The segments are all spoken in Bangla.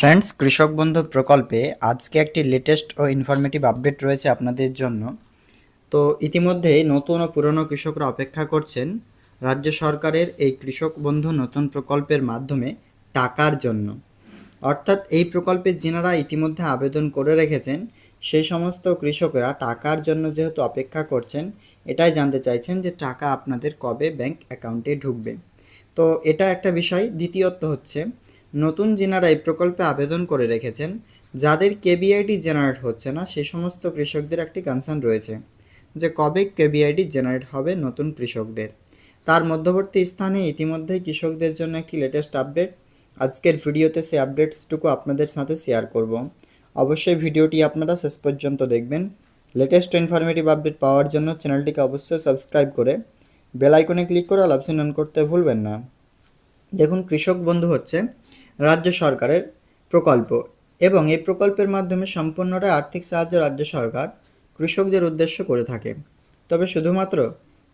ফ্রেন্ডস, কৃষক বন্ধু প্রকল্পে আজকে একটি লেটেস্ট ও ইনফরমেটিভ আপডেট রয়েছে আপনাদের জন্য। তো ইতিমধ্যেই নতুন ও পুরনো কৃষকরা অপেক্ষা করছেন রাজ্য সরকারের এই কৃষক বন্ধু নতুন প্রকল্পের মাধ্যমে টাকার জন্য। অর্থাৎ এই প্রকল্পে যিনারা ইতিমধ্যে আবেদন করে রেখেছেন, সেই সমস্ত কৃষকেরা টাকার জন্য যেহেতু অপেক্ষা করছেন, এটাই জানতে চাইছেন যে টাকা আপনাদের কবে ব্যাংক অ্যাকাউন্টে ঢুকবে। তো এটা একটা বিষয়। দ্বিতীয়ত হচ্ছে নতুন যিনারা এই প্রকল্পে আবেদন করে রেখেছেন, যাদের কেবিআইডি জেনারেট হচ্ছে না সেই সমস্ত কৃষকদের একটি কনসার্ন রয়েছে, যে কবে কেবিআইডি জেনারেট হবে নতুন কৃষকদের। তার মধ্যবর্তী স্থানে ইতিমধ্যেই কৃষকদের জন্য একটি লেটেস্ট আপডেট আজকের ভিডিওতে সেই আপডেটসটুকু আপনাদের সাথে শেয়ার করব। অবশ্যই ভিডিওটি আপনারা শেষ পর্যন্ত দেখবেন। লেটেস্ট ইনফরমেটিভ আপডেট পাওয়ার জন্য চ্যানেলটিকে অবশ্যই সাবস্ক্রাইব করে বেল আইকনে ক্লিক করে অল অপশন অন করতে ভুলবেন না। দেখুন, কৃষক বন্ধু হচ্ছে রাজ্য সরকারের প্রকল্প এবং এই প্রকল্পের মাধ্যমে সম্পূর্ণটাই আর্থিক সাহায্য রাজ্য সরকার কৃষকদের উদ্দেশ্য করে থাকে। তবে শুধুমাত্র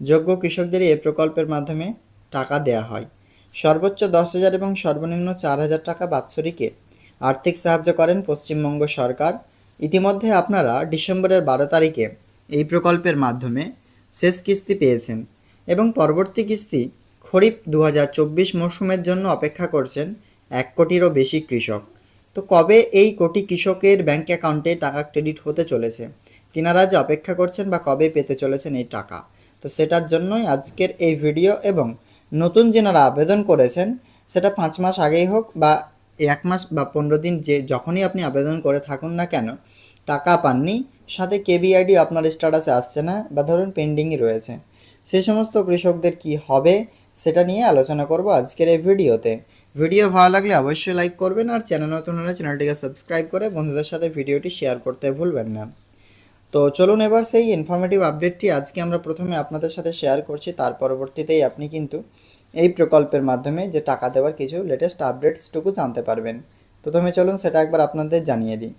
যোগ্য কৃষকদেরই এই প্রকল্পের মাধ্যমে টাকা দেয়া হয়। সর্বোচ্চ দশ হাজার এবং সর্বনিম্ন চার হাজার টাকা বাৎসরিকে আর্থিক সাহায্য করেন পশ্চিমবঙ্গ সরকার। ইতিমধ্যে আপনারা ডিসেম্বরের বারো তারিখে এই প্রকল্পের মাধ্যমে শেষ কিস্তি পেয়েছেন এবং পরবর্তী কিস্তি খরিফ দু হাজার চব্বিশ মরশুমের জন্য অপেক্ষা করছেন এক কোটিরও বেশি কৃষক। তো কবে এই কোটি কৃষকের ব্যাঙ্ক অ্যাকাউন্টে টাকা ক্রেডিট হতে চলেছে? তিনারা যে অপেক্ষা করছেন বা কবে পেতে চলেছেন এই টাকা? তো সেটার জন্যই আজকের এই ভিডিও এবং নতুন যেনারা আবেদন করেছেন, সেটা পাঁচ মাস আগেই হোক বা এক মাস বা পনেরো দিন যে যখনই আপনি আবেদন করে থাকুন না কেন, টাকা পাননি, সাথে কেবিআইডি আপনার স্ট্যাটাসে আসছে না বা ধরুন পেন্ডিংই রয়েছে। সেই সমস্ত কৃষকদের কি হবে, সেটা নিয়ে আলোচনা করব আজকের এই ভিডিওতে। ভিডিও ভালো লাগলে অবশ্যই লাইক করবেন আর চ্যানেল নতুন হলে চ্যানেলটিকে সাবস্ক্রাইব করে বন্ধুদের সাথে ভিডিওটি শেয়ার করতে ভুলবেন না। তো চলুন এবার সেই ইনফরমেটিভ আপডেটটি আজকে আমরা প্রথমে আপনাদের সাথে শেয়ার করছি, তার পরবর্তীতেই আপনি কিন্তু এই প্রকল্পের মাধ্যমে যে টাকা দেওয়ার কিছু লেটেস্ট আপডেটসটুকু জানতে পারবেন। প্রথমে চলুন সেটা একবার আপনাদের জানিয়ে দিই।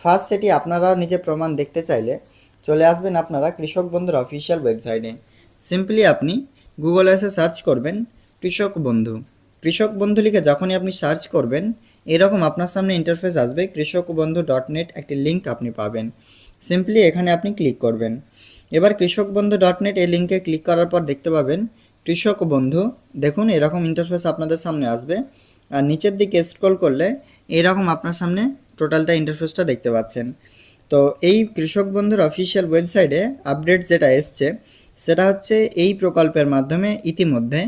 ফার্স্ট সেটি আপনারা নিজে প্রমাণ দেখতে চাইলে চলে আসবেন আপনারা কৃষক বন্ধুর অফিসিয়াল ওয়েবসাইটে সিম্পলি আপনি গুগলে এসে সার্চ করবেন কৃষক বন্ধু। কৃষক বন্ধু লিখে যখনই আপনি সার্চ করবেন, এরকম আপনার সামনে ইন্টারফেস আসবে কৃষক বন্ধু ডট নেট একটি লিঙ্ক আপনি পাবেন। সিম্পলি এখানে আপনি ক্লিক করবেন। এবার কৃষক বন্ধু ডট নেট এই লিঙ্কে ক্লিক করার পর দেখতে পাবেন কৃষক বন্ধু দেখুন এরকম ইন্টারফেস আপনাদের সামনে আসবে। আর নিচের দিকে স্ক্রল করলে এরকম আপনার সামনে টোটালটা ইন্টারফেসটা দেখতে পাচ্ছেন। তো এই কৃষক বন্ধুর অফিসিয়াল ওয়েবসাইটে আপডেট যেটা এসছে, সেটা হচ্ছে এই প্রকল্পের মাধ্যমে ইতিমধ্যে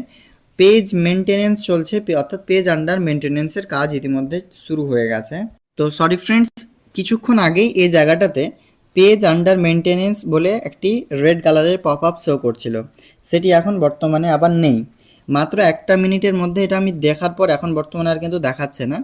পেজ মেনটেনেন্স চলছে অর্থাৎ পেজ আন্ডার মেনটেনেন্সের কাজ ইতিমধ্যে শুরু হয়ে গেছে। তো সরি ফ্রেন্ডস, কিছুক্ষণ আগেই এই জায়গাটাতে পেজ আন্ডার মেনটেনেন্স বলে একটি রেড কালারের পপ আপ শো করছিল। সেটি এখন বর্তমানে আবার নেই। মাত্র একটা মিনিটের মধ্যে এটা আমি দেখার পর এখন বর্তমানে আর কিন্তু দেখাচ্ছে না।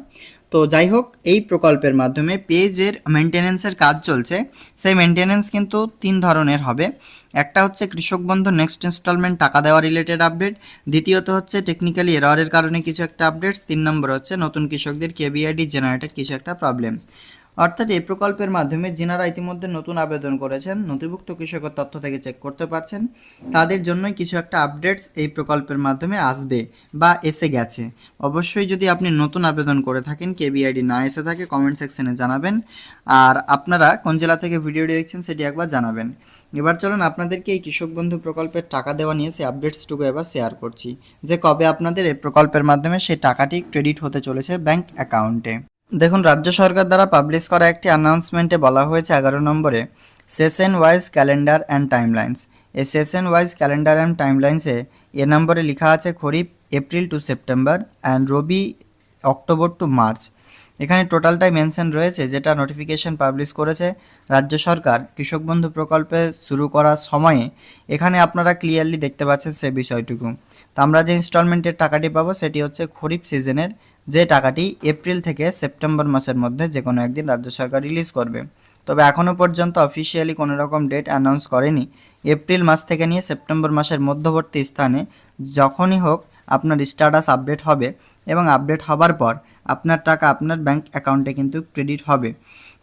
তো যাই হোক, এই প্রকল্পের মাধ্যমে পেজের মেনটেনেন্সের কাজ চলছে। সেই মেনটেনেন্স কিন্তু তিন ধরনের হবে। একটা হচ্ছে কৃষক বন্ধু নেক্সট ইনস্টলমেন্ট টাকা দেওয়া রিলেটেড আপডেট। দ্বিতীয়ত হচ্ছে টেকনিক্যালি এরওয়ারের কারণে কিছু একটা আপডেটস। তিন নম্বর হচ্ছে নতুন কৃষকদের কেবিআইডি জেনারেটেড কিছু একটা প্রবলেম। অর্থাৎ এই প্রকল্পের মাধ্যমে যিনারা ইতিমধ্যে নতুন আবেদন করেছেন, নথিভুক্ত কৃষকের তথ্য থেকে চেক করতে পারছেন, তাদের জন্যই কিছু একটা আপডেটস এই প্রকল্পের মাধ্যমে আসবে বা এসে গেছে। অবশ্যই যদি আপনি নতুন আবেদন করে থাকেন কেবিআইডি না এসে থাকে কমেন্ট সেকশনে জানাবেন। আর আপনারা কোন জেলা থেকে ভিডিওটি দেখছেন সেটি একবার জানাবেন। এবার চলুন আপনাদেরকে এই কৃষক বন্ধু প্রকল্পের টাকা দেওয়া নিয়ে সেই আপডেটসটুকু এবার শেয়ার করছি। যে কবে আপনাদের এই প্রকল্পের মাধ্যমে সেই টাকাটি ক্রেডিট হতে চলেছে ব্যাংক অ্যাকাউন্টে দেখুন, রাজ্য সরকার দ্বারা পাবলিশ করা একটি অ্যানাউন্সমেন্টে বলা হয়েছে এগারো নম্বরে session wise calendar and timelines এই সেশন ওয়াইজ ক্যালেন্ডার অ্যান্ড টাইমলাইন্সে এ নম্বরে লেখা আছে kharif April to September and rabi October to March এখানে টোটালটাই মেনশন রয়েছে, যেটা নোটিফিকেশন পাবলিশ করেছে রাজ্য সরকার কৃষক বন্ধু প্রকল্পে শুরু করার সময়ে। এখানে আপনারা ক্লিয়ারলি দেখতে পাচ্ছেন সে বিষয়টুকু। তো আমরা যে ইনস্টলমেন্টের টাকাটি পাবো, সেটি হচ্ছে খরিফ সিজনের যে টাকাটি এপ্রিল থেকে সেপ্টেম্বর মাসের মধ্যে যে কোনো একদিন রাজ্য সরকার রিলিজ করবে। তবে এখনও পর্যন্ত অফিসিয়ালি কোনো রকম ডেট অ্যানাউন্স করেনি। এপ্রিল মাস থেকে নিয়ে সেপ্টেম্বর মাসের মধ্যবর্তী স্থানে যখনই হোক আপনার স্ট্যাটাস আপডেট হবে এবং আপডেট হবার পর আপনার টাকা আপনার ব্যাংক অ্যাকাউন্টে কিন্তু ক্রেডিট হবে।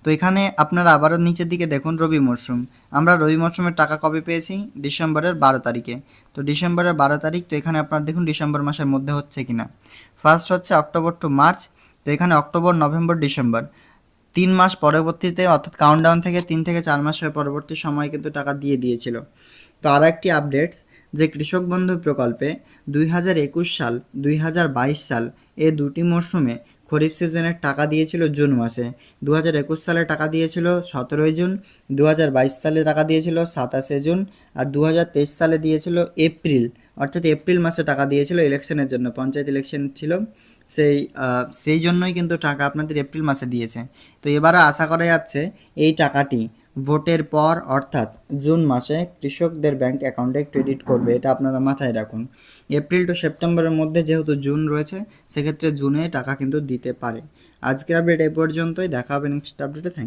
তো এখানে আপনারা আবারও নিচের দিকে দেখুন রবি মরশুম। আমরা রবি মরশুমের টাকা কবে পেয়েছি? ডিসেম্বরের বারো তারিখে। তো ডিসেম্বরের বারো তারিখ, তো এখানে আপনার দেখুন ডিসেম্বর মাসের মধ্যে হচ্ছে কিনা। ফার্স্ট হচ্ছে অক্টোবর টু মার্চ তো এখানে অক্টোবর, নভেম্বর, ডিসেম্বর। তিন মাস পরবর্তীতে, অর্থাৎ কাউন্টডাউন থেকে তিন থেকে চার মাসের পরবর্তী সময় কিন্তু টাকা দিয়ে দিয়েছিল। তো আর একটি আপডেটস যে কৃষক বন্ধু প্রকল্পে দুই হাজার একুশ সাল, দুই হাজার বাইশ সাল, এ দুটি মরশুমে খরিফ সিজনের টাকা দিয়েছিল জুন মাসে। দু হাজার একুশ সালে টাকা দিয়েছিল সতেরোই জুন দু হাজার বাইশ সালে টাকা দিয়েছিল সাতাশে জুন, আর দু হাজার তেইশ সালে দিয়েছিল এপ্রিল। অর্থাৎ এপ্রিল মাসে টাকা দিয়েছিল ইলেকশনের জন্য, পঞ্চায়েত ইলেকশন ছিল। সেই সেই জন্যই কিন্তু টাকা আপনাদের এপ্রিল মাসে দিয়েছে। তো এবারও আশা করা যাচ্ছে এই টাকাটি ভোটের পর, অর্থাৎ জুন মাসে কৃষকদের ব্যাংক অ্যাকাউন্টে ক্রেডিট করবে, এটা আপনারা মাথায় রাখুন। এপ্রিল টু সেপ্টেম্বরের মধ্যে যেহেতু জুন রয়েছে, সেক্ষেত্রে জুনে টাকা কিন্তু দিতে পারে। আজকের আপডেট এ পর্যন্তই, দেখা হবে নেক্সট আপডেটে থ্যাংক